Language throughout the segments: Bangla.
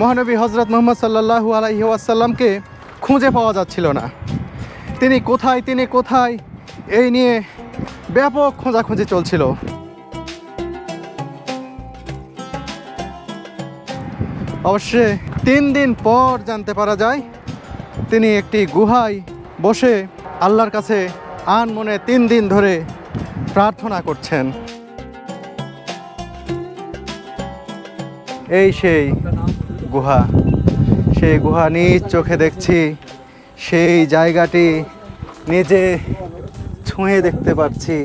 মহানবী হজরত মোহাম্মদ সাল্লাহু আলাইহি ওয়াসাল্লামকে খুঁজে পাওয়া যাচ্ছিল না। তিনি কোথায় তিনি কোথায়, এই নিয়ে ব্যাপক খোঁজাখুঁজি চলছিল। অবশ্যই তিন দিন পর জানতে পারা যায়, তিনি একটি গুহায় বসে আল্লাহর কাছে আন মনে তিন দিন ধরে প্রার্থনা করছেন। এই সেই গুহা। সেই গুহা নিজ চোখে দেখছি। সেই জায়গাটি নিজে ছুঁয়ে দেখতে পাচ্ছি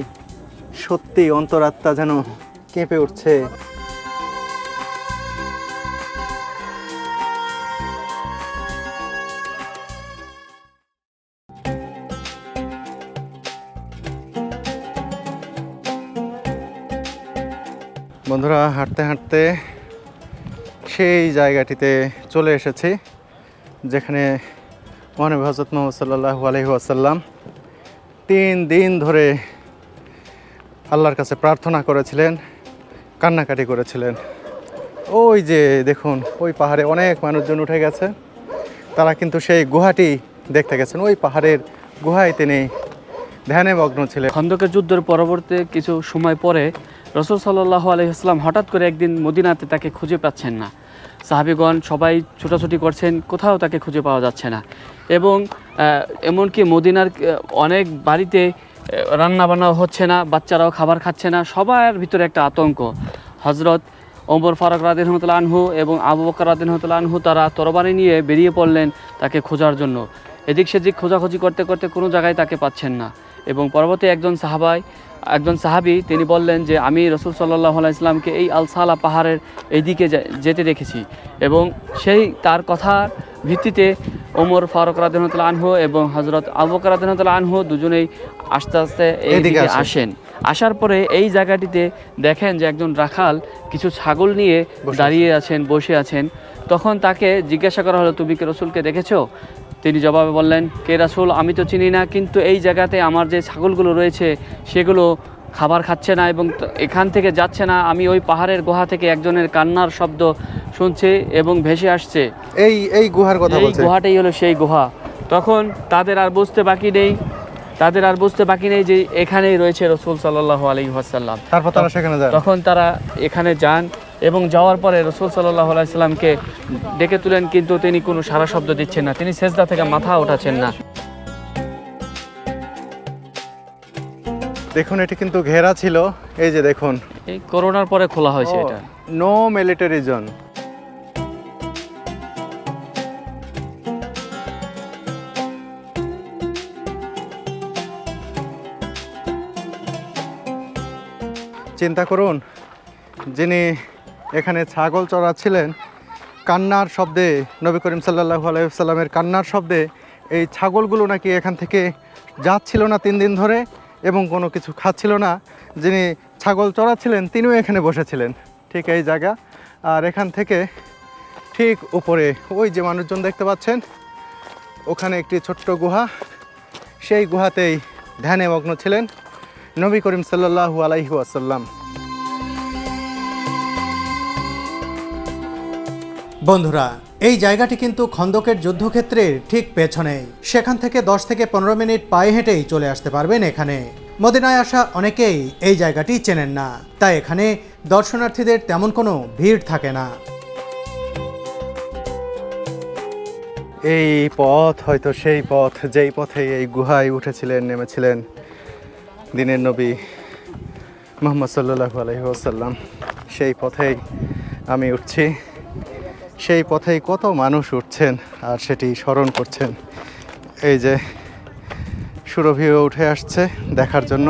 সত্যি অন্তরাত্মা যেন কেঁপে উঠছে। বন্ধুরা, হাঁটতে হাঁটতে সেই জায়গাটিতে চলে এসেছি, যেখানে মহানবী হজরত মোহাম্মদ সাল্লাহু আলহি আসাল্লাম তিন দিন ধরে আল্লাহর কাছে প্রার্থনা করেছিলেন, কান্নাকাটি করেছিলেন। ওই যে দেখুন, ওই পাহাড়ে অনেক মানুষজন উঠে গেছে, তারা কিন্তু সেই গুহাটি দেখতে গেছেন। ওই পাহাড়ের গুহায় তিনি ধ্যানে মগ্ন ছিলেন। খন্দকের যুদ্ধের পরবর্তী কিছু সময় পরে রসুল সাল্লাহ আলহিহাস্লাম হঠাৎ করে একদিন মদিনাতে তাকে খুঁজে পাচ্ছেন না। সাহাবিগণ সবাই ছোটাছুটি করছেন, কোথাও তাকে খুঁজে পাওয়া যাচ্ছে না। এবং এমনকি মদিনার অনেক বাড়িতে রান্না বান্না হচ্ছে না, বাচ্চারাও খাবার খাচ্ছে না, সবার ভিতরে একটা আতঙ্ক। হজরত ওমর ফারুক রাদিন রহমতুল্লা আনহু এবং আবু বকর রাদিন রহমতুল্লা আনহু তারা তরবারি নিয়ে বেরিয়ে পড়লেন তাকে খোঁজার জন্য। এদিক সেদিক খোঁজাখুঁজি করতে করতে কোনো জায়গায় তাকে পাচ্ছেন না। এবং পরবর্তী একজন সাহাবাই একজন সাহাবি তিনি বললেন যে আমি রসুল সাল্লাহ ইসলামকে এই আলসালা পাহাড়ের এইদিকে যেতে দেখেছি। এবং সেই তার কথার ভিত্তিতে ওমর ফারুক রাদিনতুল্লাহ আনহু এবং হজরত আবু বকর রাদিনতুল্লাহ আনহু দুজনেই আস্তে আস্তে এইদিকে। আসেন। আসার পরে এই জায়গাটিতে দেখেন যে একজন রাখাল কিছু ছাগল নিয়ে দাঁড়িয়ে আছেন বসে আছেন। তখন তাকে জিজ্ঞাসা করা হলো তুমি কি রসুলকে দেখেছ? তিনি জবাবে বললেন কে রাসুল? আমি তো চিনি না কিন্তু এই জায়গাতে আমার যে ছাগলগুলো রয়েছে সেগুলো খাবার খাচ্ছে না এবং এখান থেকে যাচ্ছে না। আমি ওই পাহাড়ের গুহা থেকে একজনের কান্নার শব্দ শুনছি এবং ভেসে আসছে। এই এই গুহার কথা এই গুহাটাই হলো সেই গুহা। তখন তাদের আর বুঝতে বাকি নেই তাদের আর বুঝতে বাকি নেই যে এখানেই রয়েছে রসুল সাল্লাহ আলী ওয়াসাল্লাম। তারপর তারা সেখানে যায়। তখন তারা এখানে যান এবং যাওয়ার পরে রসুল সাল্লাহ আলাইসাল্লামকে ডেকে তুলেন কিন্তু তিনি কোনো সারা শব্দ দিচ্ছেন না। তিনি সেজদা থেকে মাথা ওঠাচ্ছেন না। দেখুন এটি কিন্তু ঘেরা ছিল। এই যে দেখুন। এই করোনার পরে খোলা হয়েছে এটা। নো মিলিটারি জোন চিন্তা করুন যিনি এখানে ছাগল চড়াচ্ছিলেন। কান্নার শব্দে নবী করিম সাল্লাহু আলাইসাল্লামের কান্নার শব্দে এই ছাগলগুলো নাকি এখান থেকে যাচ্ছিল না তিন দিন ধরে এবং কোনো কিছু খাচ্ছিল না। যিনি ছাগল চড়াচ্ছিলেন, তিনিও এখানে বসেছিলেন। ঠিক এই জায়গা। আর এখান থেকে ঠিক উপরে ওই যে মানুষজন দেখতে পাচ্ছেন, ওখানে একটি ছোট্ট গুহা। সেই গুহাতেই ধ্যানে মগ্ন ছিলেন নবী করিম সাল্লাহু আলাইহু আসাল্লাম বন্ধুরা, এই জায়গাটি কিন্তু খন্দকের যুদ্ধক্ষেত্রের ঠিক পেছনেই সেখান থেকে দশ থেকে পনেরো মিনিট পায়ে হেঁটেই চলে আসতে পারবেন এখানে। মদিনায় আসা অনেকেই এই জায়গাটি চেনেন না, তাই এখানে দর্শনার্থীদের তেমন কোনো ভিড় থাকে না। এই পথ হয়তো সেই পথ, যেই পথে এই গুহায় উঠেছিলেন, নেমেছিলেন দিনের নবী মোহাম্মদ সাল্লাহু আলহিহাসাল্লাম সেই পথেই আমি উঠছি। সেই পথেই কত মানুষ উঠছেন আর সেটি স্মরণ করছেন। এই যে সুরভিও উঠে আসছে দেখার জন্য।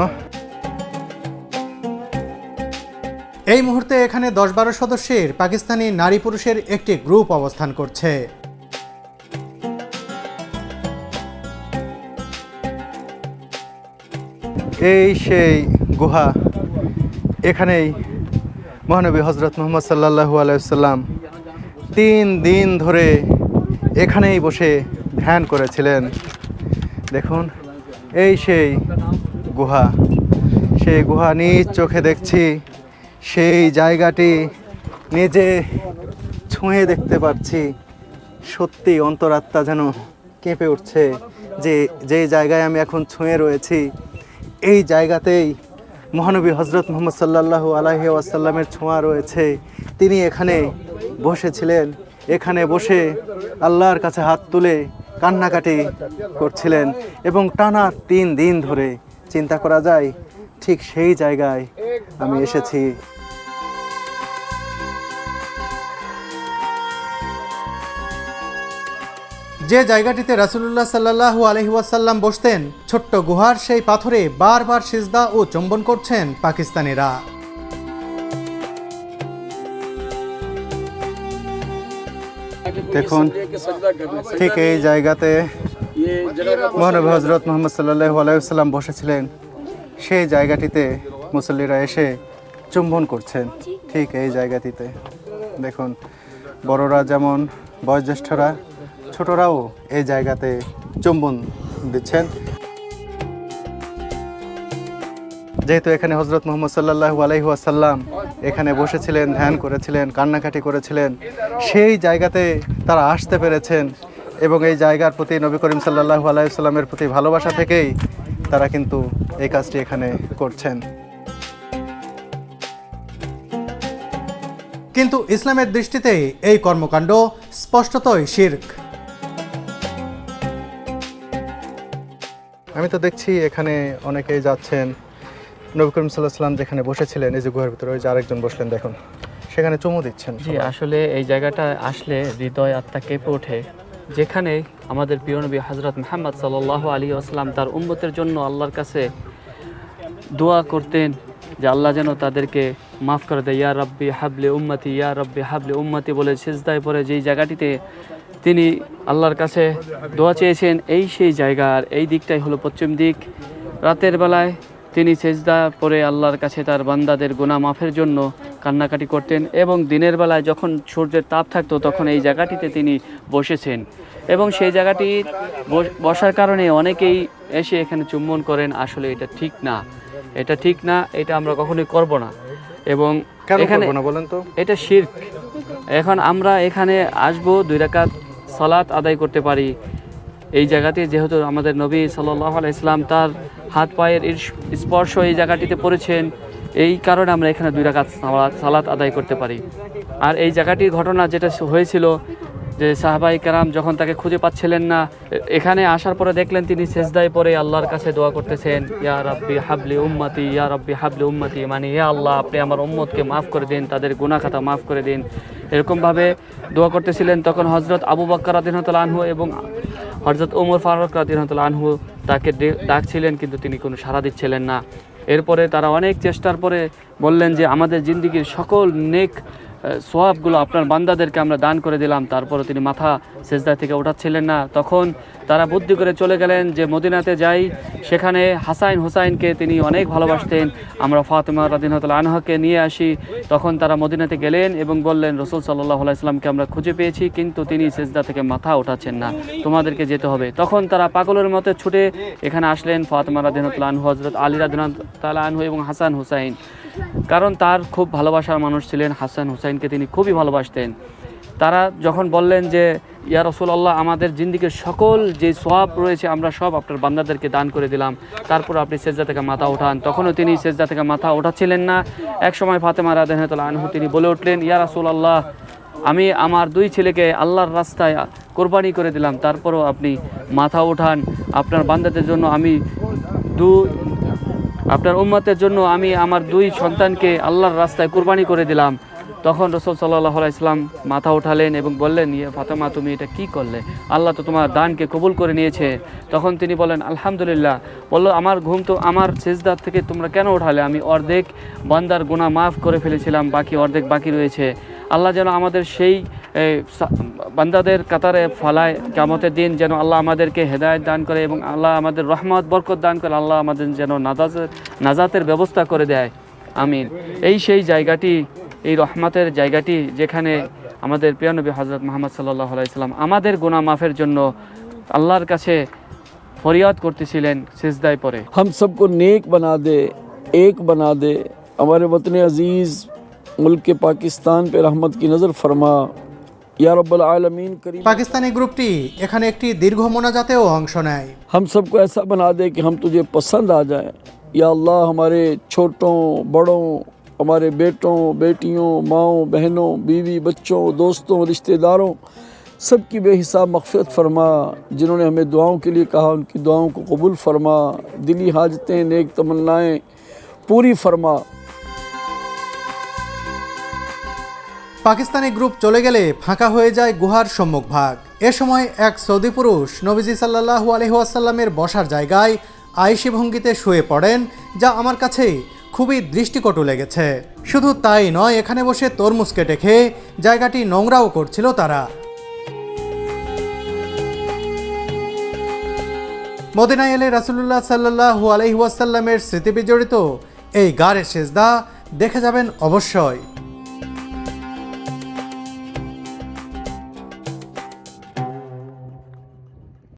এই মুহূর্তে এখানে দশ বারো সদস্যের পাকিস্তানি নারী পুরুষের একটি গ্রুপ অবস্থান করছে। এই সেই গুহা এখানেই মহানবী হজরত মোহাম্মদ সাল্লাহু আলাইসাল্লাম তিন দিন ধরে এখানেই বসে ধ্যান করেছিলেন। দেখুন, এই সেই গুহা সেই গুহা নিজ চোখে দেখছি, সেই জায়গাটি নিজে ছুঁয়ে দেখতে পাচ্ছি সত্যি অন্তরাত্মা যেন কেঁপে উঠছে যে যেই জায়গায় আমি এখন ছুঁয়ে রয়েছি, এই জায়গাতেই মহানবী হজরত মোহাম্মদ সাল্লাল্লাহু আলাইহি ওয়াসাল্লামের ছোঁয়া রয়েছে। তিনি এখানে বসেছিলেন। এখানে বসে আল্লাহর কাছে হাত তুলে কান্নাকাটি করছিলেন এবং টানা তিন দিন ধরে চিন্তা করা যায়, ঠিক সেই জায়গায় আমি এসেছি। যে জায়গাটিতে রাসুলুল্লাহ সাল্লাহু আলহি বসতেন, ছোট্ট গুহার সেই পাথরে বারবার সিজদা ও চুম্বন করছেন পাকিস্তানিরা। দেখুন, ঠিক এই জায়গাতে মহানবী হজরত মোহাম্মদ সাল্লাহ আলাইসাল্লাম বসেছিলেন। সেই জায়গাটিতে মুসল্লিরা এসে চুম্বন করছেন, ঠিক এই জায়গাটিতে। দেখুন, বড়রা যেমন বয়োজ্যেষ্ঠরা, ছোটরাও এই জায়গাতে চুম্বন দিচ্ছেন। যেহেতু এখানে হজরত মোহাম্মদ সাল্লাহু আলাইহু আসাল্লাম এখানে বসেছিলেন, ধ্যান করেছিলেন, কান্নাকাটি করেছিলেন, সেই জায়গাতে তারা আসতে পেরেছেন এবং এই জায়গার প্রতি নবী করিম সাল্লাহু আলাইসাল্লামের প্রতি ভালোবাসা থেকেই তারা কিন্তু এই কাজটি এখানে করছেন। কিন্তু ইসলামের দৃষ্টিতে এই কর্মকাণ্ড স্পষ্টতই শির্ক। আমি তো দেখছি এখানে অনেকেই যাচ্ছেন নবী করিম সাল্লাহ সাল্লাম যেখানে বসেছিলেন এই যে গুহার ভিতরে ওই যে আরেকজন বসলেন দেখুন। সেখানে চুমু দিচ্ছেন জি আসলে এই জায়গাটা আসলে হৃদয় আত্মা কেঁপে ওঠে। যেখানে আমাদের প্রিয় নবী হজরত মোহাম্মদ সাল্লাহ আলী আসলাম তার উম্মতের জন্য আল্লাহর কাছে দোয়া করতেন যে আল্লাহ যেন তাদেরকে মাফ করে দেয়। ইয়া রব্বি হাবলে উম্মতি ইয়া রব্বি হাবলে উম্মতি বলে সেজদায় পরে যেই জায়গাটিতে তিনি আল্লাহর কাছে দোয়া চেয়েছেন এই সেই জায়গা। আর এই দিকটাই হলো পশ্চিম দিক। রাতের বেলায় তিনি সেজদা পরে আল্লাহর কাছে তার বান্দাদের গুনাহ মাফের জন্য কান্নাকাটি করতেন এবং দিনের বেলায় যখন সূর্যের তাপ থাকতো তখন এই জায়গাটিতে তিনি বসেছেন। এবং সেই জায়গাটি বসার কারণে অনেকেই এসে এখানে চুম্বন করেন আসলে এটা ঠিক না। এটা ঠিক না এটা আমরা কখনোই করব না। এবং এখানে বলেন তো? এটা শির্ক। এখন আমরা এখানে আসব দুই রাকাত সালাত আদায় করতে পারি। এই জায়গাতে যেহেতু আমাদের নবী সাল্লাহ ইসলাম তার হাত পায়ের স্পর্শ এই জায়গাটিতে পড়েছেন, এই কারণে আমরা এখানে দুই রাকাত সালাত আদায় করতে পারি। আর এই জায়গাটির ঘটনা যেটা হয়েছিল যে সাহাবাই কারাম যখন তাকে খুঁজে পাচ্ছিলেন না, এখানে আসার পরে দেখলেন তিনি সেজদায় পরে আল্লাহর কাছে দোয়া করতেছেন, ইয়া রাব্বি হাবলি উম্মতি, ইয়া রাব্বি হাবলি উম্মতি মানে হে আল্লাহ, আপনি আমার উম্মতকে মাফ করে দিন, তাদের গুনাহ খাতা মাফ করে দিন। এরকমভাবে দোয়া করতেছিলেন তখন হজরত আবু বাক্কর রাদিনতল আনহু এবং হজরত ওমর ফারুক রাদিনতল আনহু তাকে ডাকছিলেন, কিন্তু তিনি কোনো সাড়া দিচ্ছিলেন না। এরপরে তারা অনেক চেষ্টার পরে বললেন যে, আমাদের জিন্দিগির সকল নেক সোয়াবগুলো আপনার বান্দাদেরকে আমরা দান করে দিলাম তারপরে তিনি মাথা সেজদা থেকে ওঠাচ্ছিলেন না। তখন তারা বুদ্ধি করে চলে গেলেন যে মদিনাতে যাই, সেখানে হাসাইন হুসাইনকে তিনি অনেক ভালোবাসতেন। আমরা ফাতেমা রাদিনতল আনহাকে নিয়ে আসি। তখন তারা মদিনাতে গেলেন এবং বললেন, রসুল সাল্লাহ আলাইসলামকে আমরা খুঁজে পেয়েছি, কিন্তু তিনি সেজদা থেকে মাথা ওঠাচ্ছেন না। তোমাদেরকে যেতে হবে। তখন তারা পাগলের মতো ছুটে এখানে আসলেন ফাতেমা রাদিনতল আনহু হজরত আলী রাদিনতল আনহু এবং হাসান হুসাইন। কারণ তার খুব ভালোবাসার মানুষ ছিলেন হাসান হুসাইনকে তিনি খুবই ভালোবাসতেন। তারা যখন বললেন যে, ইয়া রসুল্লাহ আমাদের জিন্দিগির সকল যে সোয়াব রয়েছে, আমরা সব আপনার বান্দাদেরকে দান করে দিলাম। তারপর আপনি সেজদা থেকে মাথা ওঠান। তখনও তিনি সেজদা থেকে মাথা ওঠাচ্ছিলেন না। এক সময় ফাতেমা রাদেহতুল্লাহ আনহু তিনি বলে উঠলেন, ইয়া রসুল্লাহ আমি আমার দুই ছেলেকে আল্লাহর রাস্তায় কোরবানি করে দিলাম। তারপরও আপনি মাথা ওঠান। আপনার বান্দাদের জন্য আমি দু আপনার উম্মতের জন্য আমি আমার দুই সন্তানকে আল্লাহর রাস্তায় কুরবানি করে দিলাম। তখন রসুল সাল্লাহ ইসলাম মাথা উঠালেন এবং বললেন ইয়ে ফাতেমা, তুমি এটা কি করলে? আল্লাহ তো তোমার দানকে কবুল করে নিয়েছে। তখন তিনি বলেন, আলহামদুলিল্লাহ। বলল, আমার ঘুম তো আমার সেজদার থেকে তোমরা কেন উঠালে? আমি অর্ধেক বান্দার গুনাহ মাফ করে ফেলেছিলাম, বাকি অর্ধেক বাকি রয়েছে। আল্লাহ যেন আমাদের সেই এ, সা- বান্দাদের কাতারে ফলায় কামতের দিন যেন আল্লাহ আমাদেরকে হেদায়ত দান করে এবং আল্লাহ আমাদের রহমত বরকত দান করে আল্লাহ আমাদের যেন নাজাতের নাজাতের ব্যবস্থা করে দেয় আমিন এই সেই জায়গাটি এই রহমতের জায়গাটি যেখানে আমাদের প্রিয় নবী হজরত মোহাম্মদ সাল্লাহ আলাইসাল্লাম আমাদের গুনাহ মাফের জন্য আল্লাহর কাছে ফরিয়াদ করতেছিলেন সেজদায় পরে हम सबको नेक बना दे एक बना दे हमारे वतन अज़ीज़ ملک پاکستان پہ رحمت کی نظر فرما۔ یا رب العالمین کریم۔ پاکستانی گروپ ٹی এখানে একটি দীর্ঘ মোনাজাতেও অংশ নেয় ہم سب کو ایسا بنا دے کہ ہم تجھے پسند آ جائیں۔ یا اللہ ہمارے چھوٹوں بڑوں ہمارے بیٹوں بیٹیوں ماؤں بہنوں بیوی بچوں دوستوں رشتہ داروں سب کی بے حساب مغفرت فرما۔ جنہوں نے ہمیں دعاؤں کے لیے کہا ان کی دعاؤں کو قبول فرما۔ دلی حاجتیں نیک تمنائیں پوری فرما۔ পাকিস্তানি গ্রুপ চলে গেলে ফাঁকা হয়ে যায় গুহার সম্মুখভাগ এ সময় এক সৌদি পুরুষ নবীজি সাল্লাহু আলহিহাসাল্লামের বসার জায়গায় আয়েসি ভঙ্গিতে শুয়ে পড়েন, যা আমার কাছে খুবই দৃষ্টিকটু লেগেছে। শুধু তাই নয়, এখানে বসে তরমুজ কেটে খেয়ে জায়গাটি নোংরাও করছিল তারা। মদিনায় এলে রাসুলুল্লাহ সাল্লাহু আলহিহাসাল্লামের স্মৃতি বিজড়িত এই গাড়ের সেজদা দেখে যাবেন অবশ্যই।